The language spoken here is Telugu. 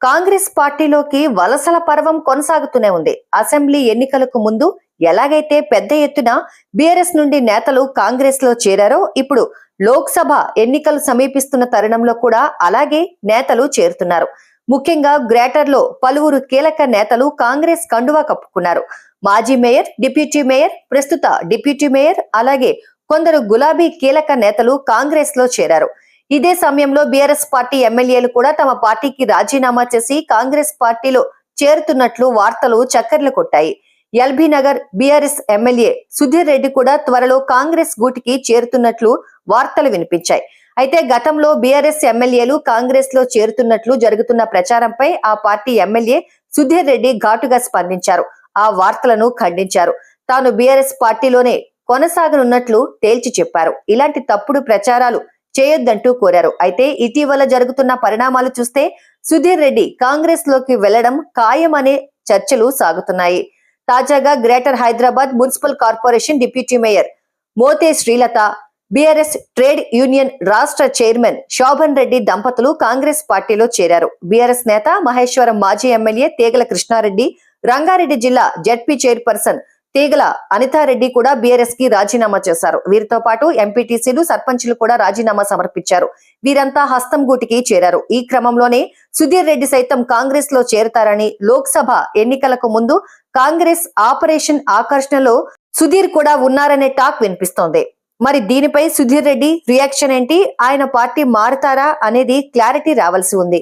కాంగ్రెస్ పార్టీలోకి వలసల పర్వం కొనసాగుతూనే ఉంది. అసెంబ్లీ ఎన్నికలకు ముందు ఎలాగైతే పెద్ద ఎత్తున బీఆర్ఎస్ నుండి నేతలు కాంగ్రెస్లో చేరారో ఇప్పుడు లోక్సభ ఎన్నికలు సమీపిస్తున్న తరుణంలో కూడా అలాగే నేతలు చేరుతున్నారు. ముఖ్యంగా గ్రేటర్లో పలువురు కీలక నేతలు కాంగ్రెస్ కండువా కప్పుకున్నారు. మాజీ మేయర్ డిప్యూటీ మేయర్ ప్రస్తుత డిప్యూటీ మేయర్ అలాగే కొందరు గులాబీ కీలక నేతలు కాంగ్రెస్లో చేరారు. ఇదే సమయంలో బీఆర్ఎస్ పార్టీ ఎమ్మెల్యేలు కూడా తమ పార్టీకి రాజీనామా చేసి కాంగ్రెస్ పార్టీలో చేరుతున్నట్లు వార్తలు చక్కర్లు కొట్టాయి. L B Nagar B R S M L A Sudheer Reddy కూడా త్వరలో కాంగ్రెస్ గూటికి చేరుతున్నట్లు వార్తలు వినిపించాయి. అయితే గతంలో బీఆర్ఎస్ ఎమ్మెల్యేలు కాంగ్రెస్లో చేరుతున్నట్లు జరుగుతున్న ప్రచారంపై ఆ పార్టీ ఎమ్మెల్యే సుధీర్ రెడ్డి ఘాటుగా స్పందించారు. ఆ వార్తలను ఖండించారు. తాను బీఆర్ఎస్ పార్టీలోనే కొనసాగనున్నట్లు తేల్చి చెప్పారు. ఇలాంటి తప్పుడు ప్రచారాలు చేయొద్దంటూ కోరారు. అయితే ఇటీవల జరుగుతున్న పరిణామాలు చూస్తే సుధీర్ రెడ్డి కాంగ్రెస్లోకి వెళ్ళడం ఖాయమనే చర్చలు సాగుతున్నాయి. తాజాగా greater Hyderabad municipal corporation deputy mayor Mothe Srilatha BRS trade union రాష్ట్ర చైర్మన్ శోభన్ రెడ్డి దంపతులు కాంగ్రెస్ పార్టీలో చేరారు. బీఆర్ఎస్ నేత మహేశ్వరం మాజీ ఎమ్మెల్యే తీగల కృష్ణారెడ్డి రంగారెడ్డి జిల్లా జడ్పీ చైర్పర్సన్ తీగల అనితారెడ్డి కూడా బీఆర్ఎస్కి రాజీనామా చేశారు. వీరితో పాటు ఎంపీటీసీలు సర్పంచ్లు కూడా రాజీనామా సమర్పించారు. వీరంతా హస్తం గూటికి చేరారు. ఈ క్రమంలోనే సుధీర్ రెడ్డి సైతం కాంగ్రెస్లో చేరతారని లోక్సభ ఎన్నికలకు ముందు కాంగ్రెస్ ఆపరేషన్ ఆకర్షణలో సుధీర్ కూడా ఉన్నారనే టాక్ వినిపిస్తోంది. మరి దీనిపై సుధీర్ రెడ్డి రియాక్షన్ ఏంటి? ఆయన పార్టీ మారుతారా అనేది క్లారిటీ రావాల్సి ఉంది.